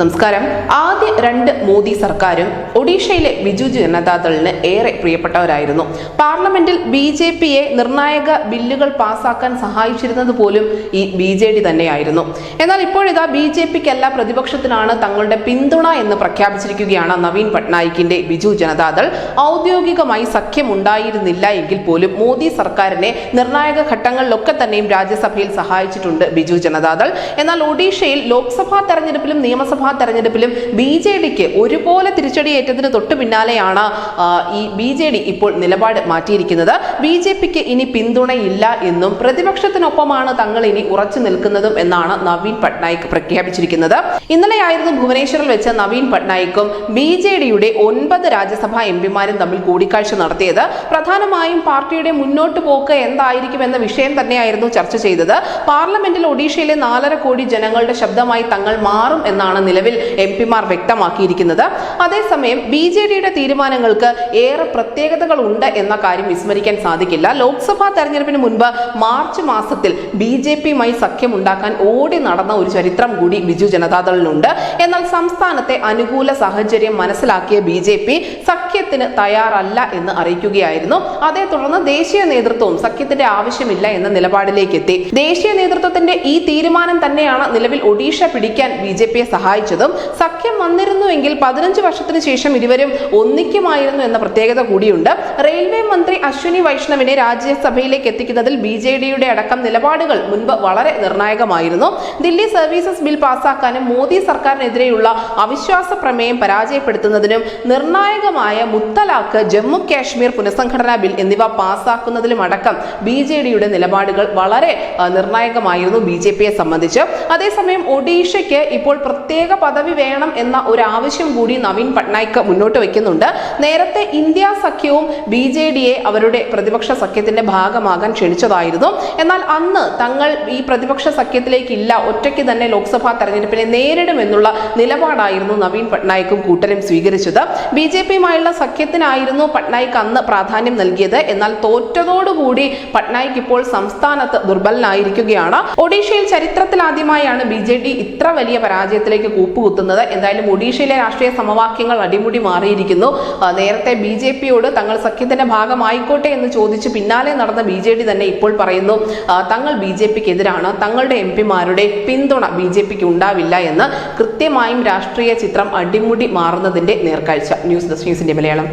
നമസ്കാരം. ആദ്യ രണ്ട് മോദി സർക്കാരും ഒഡീഷയിലെ ബിജു ജനതാദളിന് ഏറെ പ്രിയപ്പെട്ടവരായിരുന്നു. പാർലമെന്റിൽ ബി ജെ പിയെ നിർണായക ബില്ലുകൾ പാസാക്കാൻ സഹായിച്ചിരുന്നത് പോലും ഈ ബി ജെ ഡി തന്നെയായിരുന്നു. എന്നാൽ ഇപ്പോഴിതാ ബി ജെ പിക്കല്ല പ്രതിപക്ഷത്തിനാണ് തങ്ങളുടെ പിന്തുണ എന്ന് പ്രഖ്യാപിച്ചിരിക്കുകയാണ് നവീൻ പട്നായിക്കിന്റെ ബിജു ജനതാദൾ. ഔദ്യോഗികമായി സഖ്യമുണ്ടായിരുന്നില്ല എങ്കിൽ പോലും മോദി സർക്കാരിനെ നിർണായക ഘട്ടങ്ങളിലൊക്കെ തന്നെയും രാജ്യസഭയിൽ സഹായിച്ചിട്ടുണ്ട് ബിജു ജനതാദൾ. എന്നാൽ ഒഡീഷയിൽ ലോക്സഭാ തെരഞ്ഞെടുപ്പിലും നിയമസഭാ തെരഞ്ഞെടുപ്പിലും ബി ജെ ഡിക്ക് ഒരുപോലെ തിരിച്ചടിയേറ്റതിന് തൊട്ടു പിന്നാലെയാണ് ഈ ബി ജെ ഡി ഇപ്പോൾ നിലപാട് മാറ്റിയിരിക്കുന്നത്. ബി ജെ പിക്ക് ഇനി പിന്തുണയില്ല എന്നും പ്രതിപക്ഷത്തിനൊപ്പമാണ് തങ്ങൾ ഇനി ഉറച്ചു നിൽക്കുന്നതും എന്നാണ് നവീൻ പട്നായിക് പ്രഖ്യാപിച്ചിരിക്കുന്നത്. ഇന്നലെയായിരുന്നു ഭുവനേശ്വറിൽ വെച്ച് നവീൻ പട്നായിക്കും ബി ജെ ഡിയുടെ ഒൻപത് രാജ്യസഭാ എം പിമാരും തമ്മിൽ കൂടിക്കാഴ്ച നടത്തിയത്. പ്രധാനമായും പാർട്ടിയുടെ മുന്നോട്ട് പോക്ക് എന്തായിരിക്കും എന്ന വിഷയം തന്നെയായിരുന്നു ചർച്ച ചെയ്തത്. പാർലമെന്റിൽ ഒഡീഷയിലെ നാലര കോടി ജനങ്ങളുടെ ശബ്ദമായി തങ്ങൾ മാറും എന്നാണ് നിലവിൽ എം പിമാർ വ്യക്തമാക്കിയിരിക്കുന്നത്. അതേസമയം ബി ജെ ഡിയുടെ തീരുമാനങ്ങൾക്ക് ഏറെ പ്രത്യേകതകൾ ഉണ്ട് എന്ന കാര്യം വിസ്മരിക്കാൻ സാധിക്കില്ല. ലോക്സഭാ തെരഞ്ഞെടുപ്പിന് മുൻപ് മാർച്ച് മാസത്തിൽ ബി ജെ പിയുമായി സഖ്യമുണ്ടാക്കാൻ ഓടി നടന്ന ഒരു ചരിത്രം കൂടി ബിജു ജനതാദളിനുണ്ട്. എന്നാൽ സംസ്ഥാനത്തെ അനുകൂല സാഹചര്യം മനസ്സിലാക്കിയ ബി ജെ പി സഖ്യത്തിന് തയ്യാറല്ല എന്ന് അറിയിക്കുകയായിരുന്നു. അതേ തുടർന്ന് ദേശീയ നേതൃത്വവും സഖ്യത്തിന്റെ ആവശ്യമില്ല എന്ന നിലപാടിലേക്ക് എത്തി ദേശീയ നേതൃത്വത്തിന്റെ ഈ തീരുമാനം തന്നെയാണ് നിലവിൽ ഒഡീഷ പിടിക്കാൻ ബി ജെ പിയെ സഖ്യം വന്നിരുന്നുവെങ്കിൽ പതിനഞ്ച് വർഷത്തിന് ശേഷം ഇരുവരും ഒന്നിക്കുമായിരുന്നു എന്ന പ്രത്യേകത കൂടിയുണ്ട്. റെയിൽവേ മന്ത്രി അശ്വിനി വൈഷ്ണവിനെ രാജ്യസഭയിലേക്ക് എത്തിക്കുന്നതിൽ ബി ജെ ഡിയുടെ അടക്കം നിലപാടുകൾ മുൻപ് വളരെ നിർണായകമായിരുന്നു. ദില്ലി സർവീസസ് ബിൽ പാസാക്കാനും മോദി സർക്കാരിനെതിരെയുള്ള അവിശ്വാസ പ്രമേയം പരാജയപ്പെടുത്തുന്നതിനും നിർണായകമായ മുത്തലാഖ് ജമ്മു കാശ്മീർ പുനഃസംഘടനാ ബിൽ എന്നിവ പാസാക്കുന്നതിലും അടക്കം ബി ജെ ഡിയുടെ നിലപാടുകൾ വളരെ നിർണായകമായിരുന്നു ബി ജെ പിയെ സംബന്ധിച്ച്. അതേസമയം ഒഡീഷയ്ക്ക് ഇപ്പോൾ പ്രത്യേക പദവി വേണം എന്ന ഒരു ആവശ്യം കൂടി നവീൻ പട്നായിക് മുന്നോട്ട് വെക്കുന്നുണ്ട്. നേരത്തെ ഇന്ത്യ സഖ്യവും ബി ജെ ഡിയെ അവരുടെ പ്രതിപക്ഷ സഖ്യത്തിന്റെ ഭാഗമാകാൻ ക്ഷണിച്ചതായിരുന്നു. എന്നാൽ അന്ന് തങ്ങൾ ഈ പ്രതിപക്ഷ സഖ്യത്തിലേക്കില്ല ഒറ്റയ്ക്ക് തന്നെ ലോക്സഭാ തെരഞ്ഞെടുപ്പിനെ നേരിടുമെന്നുള്ള നിലപാടായിരുന്നു നവീൻ പട്നായിക്കും കൂട്ടരും സ്വീകരിച്ചത്. ബി ജെ പിയുമായുള്ള സഖ്യത്തിനായിരുന്നു പട്നായിക് അന്ന് പ്രാധാന്യം നൽകിയത്. എന്നാൽ തോറ്റതോടുകൂടി പട്നായിക് ഇപ്പോൾ സംസ്ഥാനത്ത് ദുർബലനായിരിക്കുകയാണ്. ഒഡീഷയിൽ ചരിത്രത്തിലാദ്യമായാണ് ബി ജെ ഡി ഇത്ര വലിയ പരാജയത്തിലേക്ക് കൂപ്പുകുത്തുന്നത്. എന്തായാലും ഒഡീഷയിലെ രാഷ്ട്രീയ സമവാക്യങ്ങൾ അടിമുടി മാറിയിരിക്കുന്നു. നേരത്തെ ബി ജെ പിയോട് തങ്ങൾ സഖ്യത്തിന്റെ ഭാഗമായിക്കോട്ടെ എന്ന് ചോദിച്ച് പിന്നാലെ നടന്ന ബി ജെ ഡി തന്നെ ഇപ്പോൾ പറയുന്നു തങ്ങൾ ബി ജെ പിക്ക് എതിരാണ് തങ്ങളുടെ എം പിമാരുടെ പിന്തുണ ബി ജെ പിക്ക് ഉണ്ടാവില്ല എന്ന് കൃത്യമായും രാഷ്ട്രീയ ചിത്രം അടിമുടി മാറുന്നതിന്റെ നേർക്കാഴ്ച. ന്യൂസ് ഡെസ്ക് ന്യൂസിന്റെ മലയാളം.